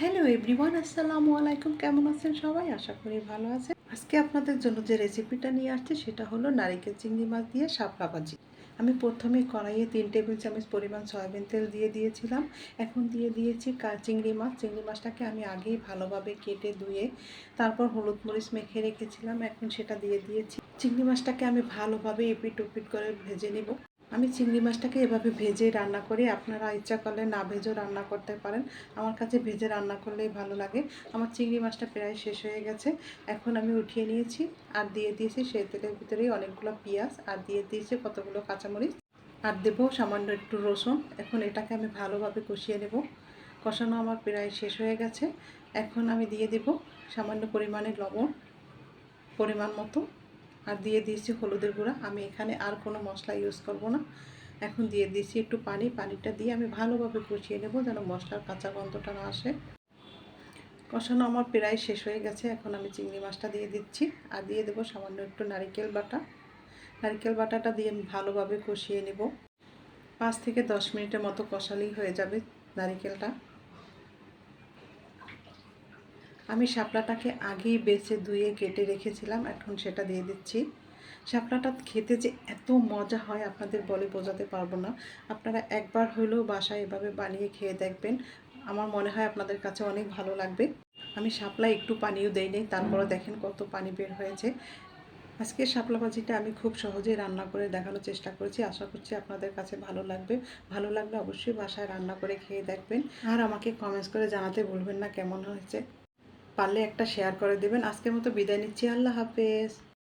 Hello everyone আসসালামু আলাইকুম। কেমন আছেন সবাই? আশা করি ভালো আছেন। আজকে আপনাদের জন্য যে রেসিপিটা নিয়ে আসছি, সেটা হলো নারিকেল চিংড়ি মাছ দিয়ে শাপলা ভাজি। আমি প্রথমে কড়াইয়ে তিন টেবিল চামচ পরিমাণ সয়াবিন তেল দিয়ে দিয়েছিলাম। এখন দিয়ে দিয়েছি চিংড়ি মাছ। চিংড়ি মাছটাকে আমি আগেই ভালোভাবে কেটে ধুয়ে তারপর হলুদ মরিচ মেখে রেখেছিলাম। এখন সেটা দিয়ে দিয়েছি। চিংড়ি মাছটাকে আমি ভালোভাবে এপিট ওপিট করে ভেজে নিব। আমি চিংড়ি মাছটাকে এভাবে ভেজে রান্না করি। আপনারা ইচ্ছা করলে না ভেজেও রান্না করতে পারেন। আমার কাছে ভেজে রান্না করলেই ভালো লাগে। আমার চিংড়ি মাছটা প্রায় শেষ হয়ে গেছে। এখন আমি উঠিয়ে নিয়েছি আর দিয়ে দিয়েছি সেই তেলের ভিতরেই অনেকগুলো পেঁয়াজ আর দিয়ে দিয়েছি কতগুলো কাঁচামরিচ। আর দেবো সামান্য একটু রসুন। এখন এটাকে আমি ভালোভাবে কষিয়ে নেব। কষানো আমার প্রায় শেষ হয়ে গেছে। এখন আমি দিয়ে দেব সামান্য পরিমাণে লবণ, পরিমাণ মতো। আর দিয়ে দিয়েছি হলুদের গুঁড়া। আমি এখানে আর কোনো মশলা ইউজ করব না। এখন দিয়ে দিয়েছি একটু পানি। পানিটা দিয়ে আমি ভালোভাবে কষিয়ে নেব যেন মশলার কাঁচা গন্ধটা না আসে। কষানো আমার প্রায় শেষ হয়ে গেছে। এখন আমি চিংড়ি মাছটা দিয়ে দিচ্ছি। আর দিয়ে দেবো সামান্য একটু নারিকেল বাটা। নারিকেল বাটাটা দিয়ে আমি ভালোভাবে কষিয়ে নেব। পাঁচ থেকে দশ মিনিটের মতো কষালেই হয়ে যাবে নারিকেলটা। আমি শাপলাটাকে আগেই বেছে ধুয়ে কেটে রেখেছিলাম, এখন সেটা দিয়ে দিচ্ছি। শাপলাটা খেতে যে এত মজা হয় আপনাদের বলে বোঝাতে পারব না। আপনারা একবার হলেও বাসায় এভাবে বানিয়ে খেয়ে দেখবেন। আমার মনে হয় আপনাদের কাছে অনেক ভালো লাগবে। আমি শাপলায় একটু পানিও দেই নেই তারপরে দেখেন কত পানি বের হয়েছে। আজকে শাপলা ভাজিটা আমি খুব সহজেই রান্না করে দেখানোর চেষ্টা করেছি, আশা করছি আপনাদের কাছে ভালো লাগবে। ভালো লাগলে অবশ্যই বাসায় রান্না করে খেয়ে দেখবেন। আর আমাকে কমেন্টস করে জানাতে ভুলবেন না কেমন হয়েছে। পারলে একটা শেয়ার করে দেবেন। আজকের মতো বিদায় নিচ্ছি। আল্লাহ হাফেজ।